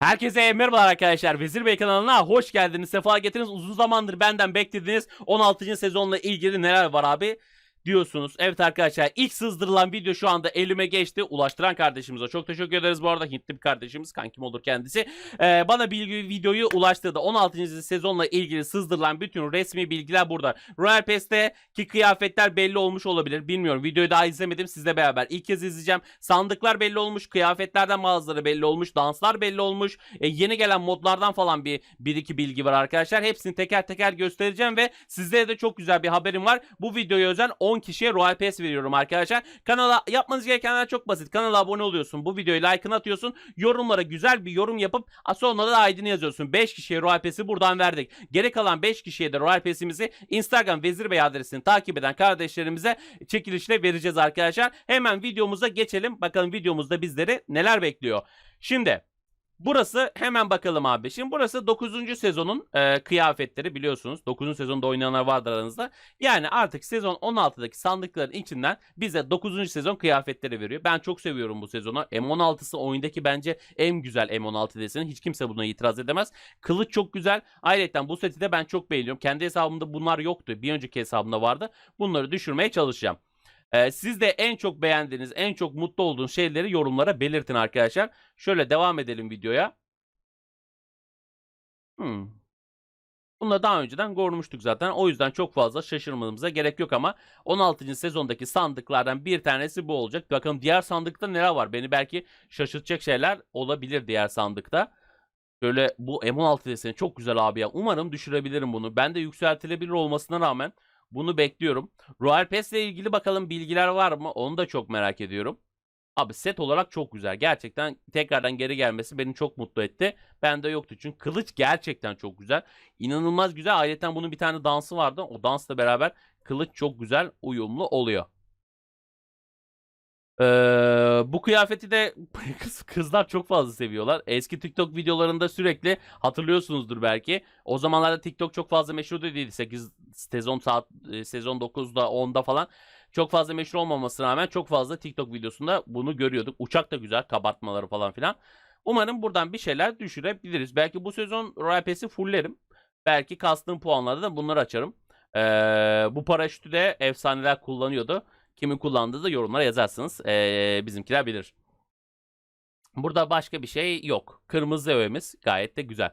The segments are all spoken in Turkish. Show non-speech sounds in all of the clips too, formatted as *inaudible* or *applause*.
Herkese merhabalar arkadaşlar. Vezir Bey kanalına hoş geldiniz. Sefa getirdiniz. Uzun zamandır benden beklediğiniz 16. sezonla ilgili neler var abi? Diyorsunuz. Evet arkadaşlar ilk sızdırılan video şu anda elime geçti. Ulaştıran kardeşimize çok teşekkür ederiz bu arada. Hintli bir kardeşimiz kankim olur kendisi. Ee, bana bilgi videoyu ulaştırdı. 16. sezonla ilgili sızdırılan bütün resmi bilgiler burada. Royal Pass'te ki kıyafetler belli olmuş olabilir. Bilmiyorum. Videoyu daha izlemedim. Sizle beraber ilk kez izleyeceğim. Sandıklar belli olmuş. Kıyafetlerden bazıları belli olmuş. Danslar belli olmuş. E, yeni gelen modlardan falan bir, bir iki bilgi var arkadaşlar. Hepsini teker teker göstereceğim ve sizlere de çok güzel bir haberim var. Bu videoya özel 10 kişiye Royal Pass veriyorum arkadaşlar. Kanala yapmanız gerekenler çok basit. Kanala abone oluyorsun. Bu videoyu like'ını atıyorsun. Yorumlara güzel bir yorum yapıp sonra da ID'ni yazıyorsun. 5 kişiye Royal Pass'i buradan verdik. Geri kalan 5 kişiye de Royal Pass'imizi Instagram Vezir Bey adresini takip eden kardeşlerimize çekilişle vereceğiz arkadaşlar. Hemen videomuza geçelim. Bakalım videomuzda bizleri neler bekliyor. Şimdi Burası hemen bakalım abi. Şimdi burası 9. sezonun e, kıyafetleri biliyorsunuz. 9. sezonda oynayanlar vardır aranızda. Yani artık sezon 16'daki sandıkların içinden bize 9. sezon kıyafetleri veriyor. Ben çok seviyorum bu sezonu. M16'sı oyundaki bence en güzel M16 deseni. Hiç kimse buna itiraz edemez. Kılıç çok güzel. Ayrıca bu seti de ben çok beğeniyorum. Kendi hesabımda bunlar yoktu. Bir önceki hesabımda vardı. Bunları düşürmeye çalışacağım. Ee, siz de en çok beğendiğiniz, en çok mutlu olduğunuz şeyleri yorumlara belirtin arkadaşlar. Şöyle devam edelim videoya. Hmm. Bunu daha önceden görmüştük zaten. O yüzden çok fazla şaşırmamıza gerek yok ama 16. sezondaki sandıklardan bir tanesi bu olacak. Bakalım diğer sandıkta neler var? Beni belki şaşırtacak şeyler olabilir diğer sandıkta. Şöyle bu M16 deseni çok güzel abi ya. Umarım düşürebilirim bunu. Ben de yükseltilebilir olmasına rağmen bunu bekliyorum. Royal Pass ile ilgili bakalım bilgiler var mı? Onu da çok merak ediyorum. Abi set olarak çok güzel. Gerçekten tekrardan geri gelmesi beni çok mutlu etti. Bende yoktu çünkü kılıç gerçekten çok güzel. İnanılmaz güzel. Ayrıca bunun bir tane dansı vardı. O dansla beraber kılıç çok güzel uyumlu oluyor. Ee, bu kıyafeti de *laughs* kız, kızlar çok fazla seviyorlar. Eski TikTok videolarında sürekli hatırlıyorsunuzdur belki. O zamanlarda TikTok çok fazla meşhur değildi. 8 sezon saat e, sezon 9'da 10'da falan çok fazla meşhur olmamasına rağmen çok fazla TikTok videosunda bunu görüyorduk. Uçak da güzel kabartmaları falan filan. Umarım buradan bir şeyler düşürebiliriz. Belki bu sezon Pass'i fulllerim. Belki kastığım puanlarda da bunları açarım. Ee, bu paraşütü de efsaneler kullanıyordu. Kimin kullandığı da yorumlara yazarsınız. Ee, bizimkiler bilir. Burada başka bir şey yok. Kırmızı öğemiz gayet de güzel.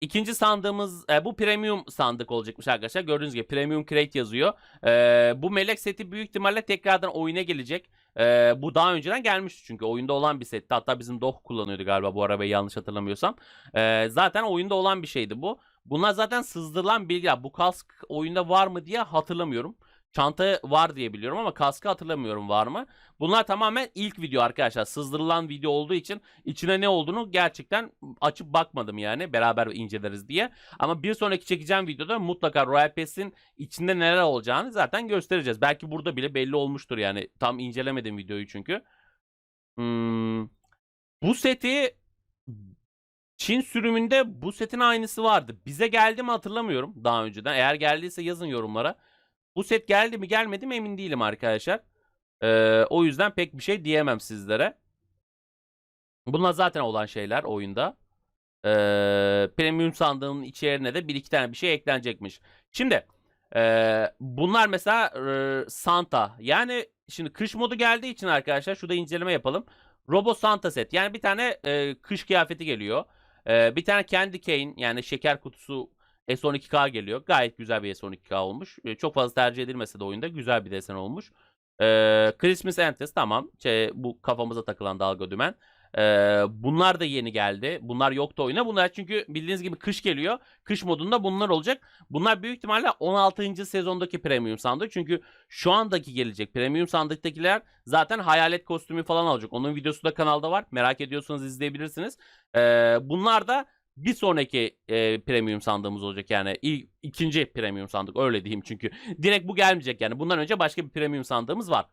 İkinci sandığımız e, bu premium sandık olacakmış arkadaşlar. Gördüğünüz gibi premium crate yazıyor. E, bu melek seti büyük ihtimalle tekrardan oyuna gelecek. E, bu daha önceden gelmişti çünkü oyunda olan bir setti. Hatta bizim Doh kullanıyordu galiba bu arabayı yanlış hatırlamıyorsam. E, zaten oyunda olan bir şeydi bu. Bunlar zaten sızdırılan bilgiler. Bu kask oyunda var mı diye hatırlamıyorum. Çanta var diye biliyorum ama kaskı hatırlamıyorum var mı. Bunlar tamamen ilk video arkadaşlar. Sızdırılan video olduğu için içine ne olduğunu gerçekten açıp bakmadım yani. Beraber inceleriz diye. Ama bir sonraki çekeceğim videoda mutlaka Royal Pass'in içinde neler olacağını zaten göstereceğiz. Belki burada bile belli olmuştur yani. Tam incelemedim videoyu çünkü. Hmm. Bu seti Çin sürümünde bu setin aynısı vardı. Bize geldi mi hatırlamıyorum daha önceden. Eğer geldiyse yazın yorumlara. Bu set geldi mi gelmedi mi emin değilim arkadaşlar. Ee, o yüzden pek bir şey diyemem sizlere. Bunlar zaten olan şeyler oyunda. Ee, premium sandığının içerine de bir iki tane bir şey eklenecekmiş. Şimdi e, bunlar mesela e, Santa. Yani şimdi kış modu geldiği için arkadaşlar şurada inceleme yapalım. Robo Santa set. Yani bir tane e, kış kıyafeti geliyor. E, bir tane Candy Cane yani şeker kutusu S12K geliyor. Gayet güzel bir S12K olmuş. E, çok fazla tercih edilmese de oyunda güzel bir desen olmuş. E, Christmas Antes tamam. Şey, bu kafamıza takılan dalga dümen. E, bunlar da yeni geldi. Bunlar yoktu oyuna. Bunlar çünkü bildiğiniz gibi kış geliyor. Kış modunda bunlar olacak. Bunlar büyük ihtimalle 16. sezondaki premium sandık. Çünkü şu andaki gelecek premium sandıktakiler zaten hayalet kostümü falan alacak. Onun videosu da kanalda var. Merak ediyorsanız izleyebilirsiniz. E, bunlar da bir sonraki e, premium sandığımız olacak. Yani ilk, ikinci premium sandık öyle diyeyim. Çünkü direkt bu gelmeyecek. Yani bundan önce başka bir premium sandığımız var.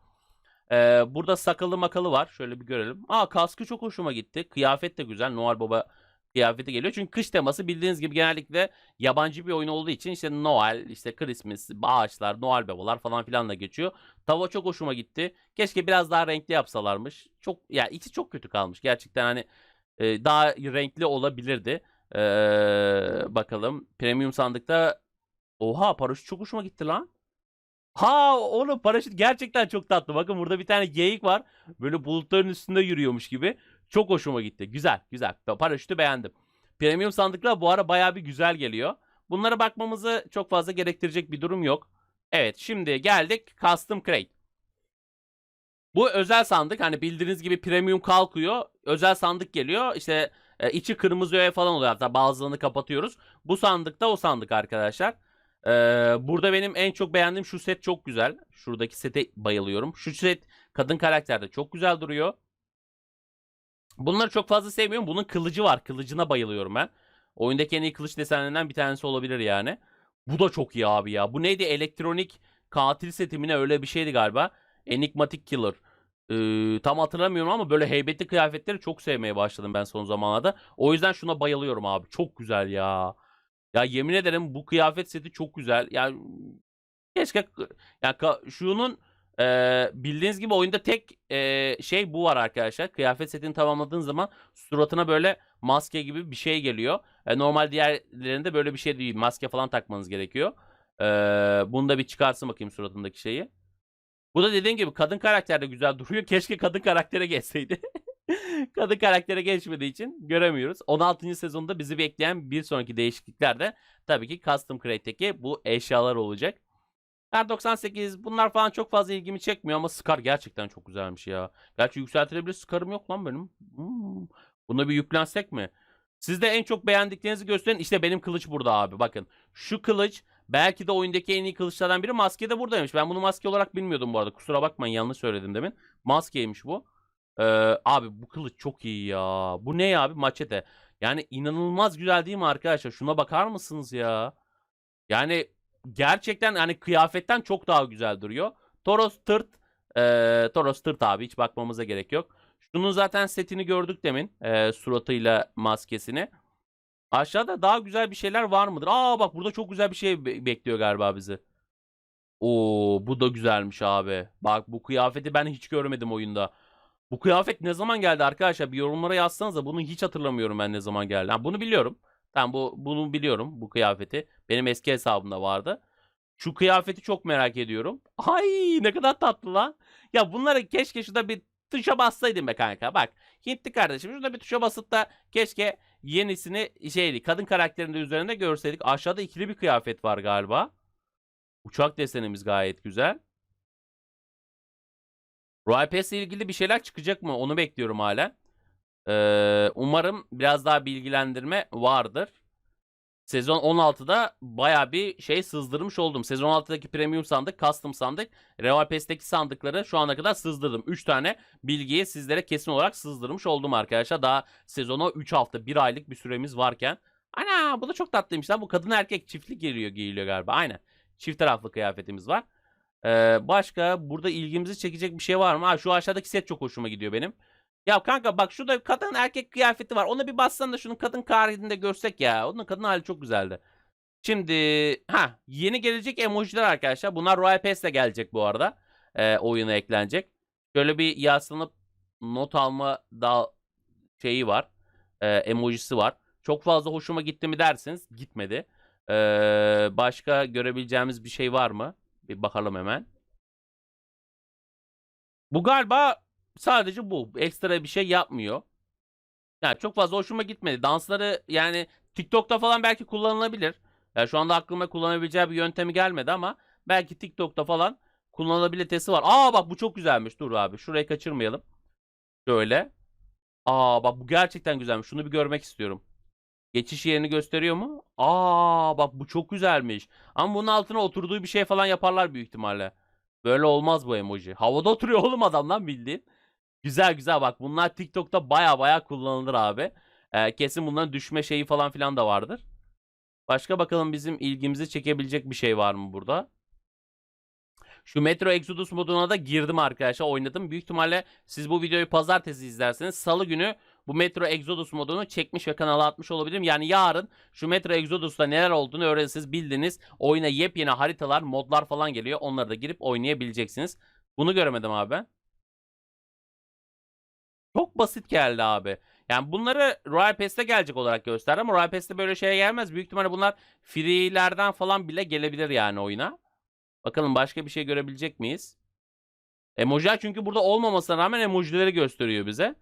E, burada sakalı makalı var. Şöyle bir görelim. Aa kaskı çok hoşuma gitti. Kıyafet de güzel. Noel Baba kıyafeti geliyor. Çünkü kış teması bildiğiniz gibi genellikle yabancı bir oyun olduğu için işte Noel işte Christmas ağaçlar Noel Babalar falan filan da geçiyor. Tava çok hoşuma gitti. Keşke biraz daha renkli yapsalarmış. Çok ya yani içi çok kötü kalmış. Gerçekten hani daha renkli olabilirdi. Ee, bakalım. Premium sandıkta Oha paraşüt çok hoşuma gitti lan. Ha oğlum paraşüt gerçekten çok tatlı. Bakın burada bir tane geyik var. Böyle bulutların üstünde yürüyormuş gibi. Çok hoşuma gitti. Güzel güzel. Paraşütü beğendim. Premium sandıklar bu ara baya bir güzel geliyor. Bunlara bakmamızı çok fazla gerektirecek bir durum yok. Evet şimdi geldik Custom Crate. Bu özel sandık hani bildiğiniz gibi premium kalkıyor. Özel sandık geliyor. İşte e, içi kırmızı öğe falan oluyor. Hatta bazılarını kapatıyoruz. Bu sandık da o sandık arkadaşlar. Ee, burada benim en çok beğendiğim şu set çok güzel. Şuradaki sete bayılıyorum. Şu set kadın karakterde çok güzel duruyor. Bunları çok fazla sevmiyorum. Bunun kılıcı var. Kılıcına bayılıyorum ben. Oyundaki en iyi kılıç desenlerinden bir tanesi olabilir yani. Bu da çok iyi abi ya. Bu neydi? Elektronik katil setimine öyle bir şeydi galiba. Enigmatic Killer. Ee, tam hatırlamıyorum ama böyle heybetli kıyafetleri çok sevmeye başladım ben son zamanlarda. O yüzden şuna bayılıyorum abi. Çok güzel ya. Ya yemin ederim bu kıyafet seti çok güzel. Yani keşke ya ka- şunun e, bildiğiniz gibi oyunda tek e, şey bu var arkadaşlar. Kıyafet setini tamamladığın zaman suratına böyle maske gibi bir şey geliyor. E, normal diğerlerinde böyle bir şey değil. Maske falan takmanız gerekiyor. E, bunu da bir çıkarsın bakayım suratındaki şeyi. Bu da dediğim gibi kadın karakter de güzel duruyor. Keşke kadın karaktere geçseydi. *laughs* kadın karaktere geçmediği için göremiyoruz. 16. sezonda bizi bekleyen bir sonraki değişiklikler de tabii ki Custom Crate'deki bu eşyalar olacak. Kar 98 bunlar falan çok fazla ilgimi çekmiyor ama Scar gerçekten çok güzelmiş ya. Gerçi yükseltilebilir Scar'ım yok lan benim. Hmm. Buna bir yüklensek mi? Sizde en çok beğendiklerinizi gösterin. İşte benim kılıç burada abi. Bakın şu kılıç belki de oyundaki en iyi kılıçlardan biri. Maske de buradaymış. Ben bunu maske olarak bilmiyordum bu arada. Kusura bakmayın yanlış söyledim demin. Maskeymiş bu. Ee, abi bu kılıç çok iyi ya. Bu ne ya abi? Maçete. Yani inanılmaz güzel değil mi arkadaşlar? Şuna bakar mısınız ya? Yani gerçekten hani kıyafetten çok daha güzel duruyor. Toros tırt. E, Toros tırt abi hiç bakmamıza gerek yok. Şunun zaten setini gördük demin. E, suratıyla maskesini. Aşağıda daha güzel bir şeyler var mıdır? Aa bak burada çok güzel bir şey be- bekliyor galiba bizi. Oo bu da güzelmiş abi. Bak bu kıyafeti ben hiç görmedim oyunda. Bu kıyafet ne zaman geldi arkadaşlar? Bir yorumlara yazsanıza. Bunu hiç hatırlamıyorum ben ne zaman geldi. Ha, bunu biliyorum. Tamam bu bunu biliyorum bu kıyafeti. Benim eski hesabımda vardı. Şu kıyafeti çok merak ediyorum. Ay ne kadar tatlı lan. Ya bunları keşke şurada bir tuşa bassaydım be kanka. Bak Hintli kardeşim şurada bir tuşa basıp da keşke yenisini şeydi kadın karakterinin de üzerinde görseydik. Aşağıda ikili bir kıyafet var galiba. Uçak desenimiz gayet güzel. Royal Pass ile ilgili bir şeyler çıkacak mı? Onu bekliyorum hala. Ee, umarım biraz daha bilgilendirme vardır. Sezon 16'da baya bir şey sızdırmış oldum. Sezon 16'daki premium sandık, custom sandık, Royal Pass'teki sandıkları şu ana kadar sızdırdım. 3 tane bilgiyi sizlere kesin olarak sızdırmış oldum arkadaşlar. Daha sezona 3 hafta, 1 aylık bir süremiz varken. Ana bu da çok tatlıymış lan. Bu kadın erkek çiftli geliyor giyiliyor galiba. Aynen. Çift taraflı kıyafetimiz var. Ee, başka burada ilgimizi çekecek bir şey var mı? Ha, şu aşağıdaki set çok hoşuma gidiyor benim. Ya kanka bak şurada kadın erkek kıyafeti var. Ona bir bassan da şunun kadın kıyafetini de görsek ya. Onun kadın hali çok güzeldi. Şimdi ha yeni gelecek emojiler arkadaşlar. Bunlar Royal Pass'le gelecek bu arada. Ee, oyuna eklenecek. Şöyle bir yaslanıp not alma da şeyi var. Ee, emojisi var. Çok fazla hoşuma gitti mi dersiniz? Gitmedi. Ee, başka görebileceğimiz bir şey var mı? Bir bakalım hemen. Bu galiba sadece bu. Ekstra bir şey yapmıyor. Yani çok fazla hoşuma gitmedi. Dansları yani TikTok'ta falan belki kullanılabilir. Yani şu anda aklıma kullanabileceği bir yöntemi gelmedi ama belki TikTok'ta falan kullanılabilitesi var. Aa bak bu çok güzelmiş. Dur abi şurayı kaçırmayalım. Şöyle. Aa bak bu gerçekten güzelmiş. Şunu bir görmek istiyorum. Geçiş yerini gösteriyor mu? Aa bak bu çok güzelmiş. Ama bunun altına oturduğu bir şey falan yaparlar büyük ihtimalle. Böyle olmaz bu emoji. Havada oturuyor *laughs* oğlum adam lan bildiğin. Güzel güzel bak bunlar TikTok'ta baya baya kullanılır abi. Ee, kesin bunların düşme şeyi falan filan da vardır. Başka bakalım bizim ilgimizi çekebilecek bir şey var mı burada? Şu Metro Exodus moduna da girdim arkadaşlar oynadım. Büyük ihtimalle siz bu videoyu pazartesi izlerseniz salı günü bu Metro Exodus modunu çekmiş ve kanala atmış olabilirim. Yani yarın şu Metro Exodus'ta neler olduğunu öğrenirsiniz bildiniz. Oyuna yepyeni haritalar, modlar falan geliyor. Onları da girip oynayabileceksiniz. Bunu göremedim abi ben. Çok basit geldi abi. Yani bunları Royal Pass'te gelecek olarak gösterdi ama Royal Pass'te böyle şeye gelmez. Büyük ihtimalle bunlar free'lerden falan bile gelebilir yani oyuna. Bakalım başka bir şey görebilecek miyiz? Emojiler çünkü burada olmamasına rağmen emojileri gösteriyor bize.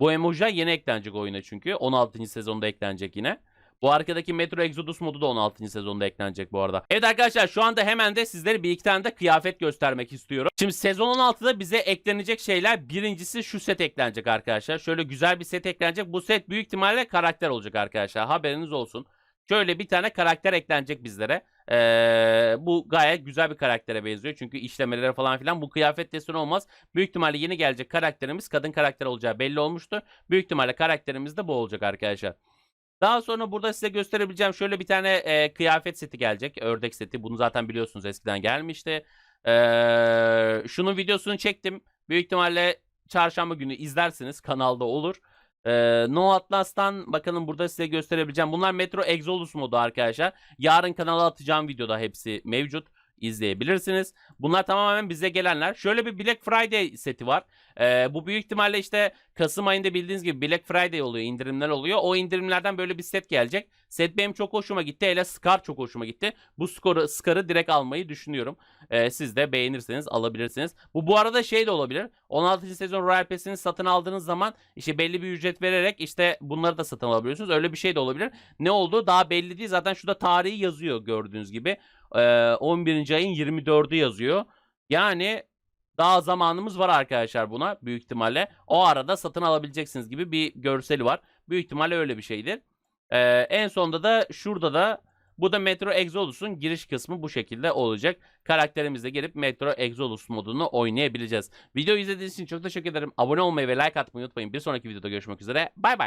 Bu emojiler yeni eklenecek oyuna çünkü. 16. sezonda eklenecek yine. Bu arkadaki Metro Exodus modu da 16. sezonda eklenecek bu arada. Evet arkadaşlar şu anda hemen de sizlere bir iki tane de kıyafet göstermek istiyorum. Şimdi sezon 16'da bize eklenecek şeyler birincisi şu set eklenecek arkadaşlar. Şöyle güzel bir set eklenecek. Bu set büyük ihtimalle karakter olacak arkadaşlar. Haberiniz olsun. Şöyle bir tane karakter eklenecek bizlere. Ee, bu gayet güzel bir karaktere benziyor. Çünkü işlemeleri falan filan bu kıyafet deseni olmaz. Büyük ihtimalle yeni gelecek karakterimiz kadın karakter olacağı belli olmuştu. Büyük ihtimalle karakterimiz de bu olacak arkadaşlar. Daha sonra burada size gösterebileceğim şöyle bir tane e, kıyafet seti gelecek. Ördek seti. Bunu zaten biliyorsunuz eskiden gelmişti. Ee, şunun videosunu çektim. Büyük ihtimalle çarşamba günü izlersiniz. Kanalda olur. Ee, no Atlas'tan bakalım burada size gösterebileceğim. Bunlar Metro Exodus modu arkadaşlar. Yarın kanala atacağım videoda hepsi mevcut. İzleyebilirsiniz. Bunlar tamamen bize gelenler. Şöyle bir Black Friday seti var. Ee, bu büyük ihtimalle işte Kasım ayında bildiğiniz gibi Black Friday oluyor, indirimler oluyor. O indirimlerden böyle bir set gelecek. Set benim çok hoşuma gitti. Hele Scar çok hoşuma gitti. Bu Scar'ı Scar'ı direkt almayı düşünüyorum. Ee, siz de beğenirseniz alabilirsiniz. Bu bu arada şey de olabilir. 16. sezon Royal Pass'ini satın aldığınız zaman işte belli bir ücret vererek işte bunları da satın alabiliyorsunuz. Öyle bir şey de olabilir. Ne oldu daha belli değil. Zaten şurada tarihi yazıyor gördüğünüz gibi. Ee, 11. ayın 24'ü yazıyor. Yani daha zamanımız var arkadaşlar buna büyük ihtimalle. O arada satın alabileceksiniz gibi bir görseli var. Büyük ihtimalle öyle bir şeydir. Ee, en sonunda da şurada da bu da Metro Exodus'un giriş kısmı bu şekilde olacak. Karakterimizle gelip Metro Exodus modunu oynayabileceğiz. Video izlediğiniz için çok teşekkür ederim. Abone olmayı ve like atmayı unutmayın. Bir sonraki videoda görüşmek üzere. Bay bay.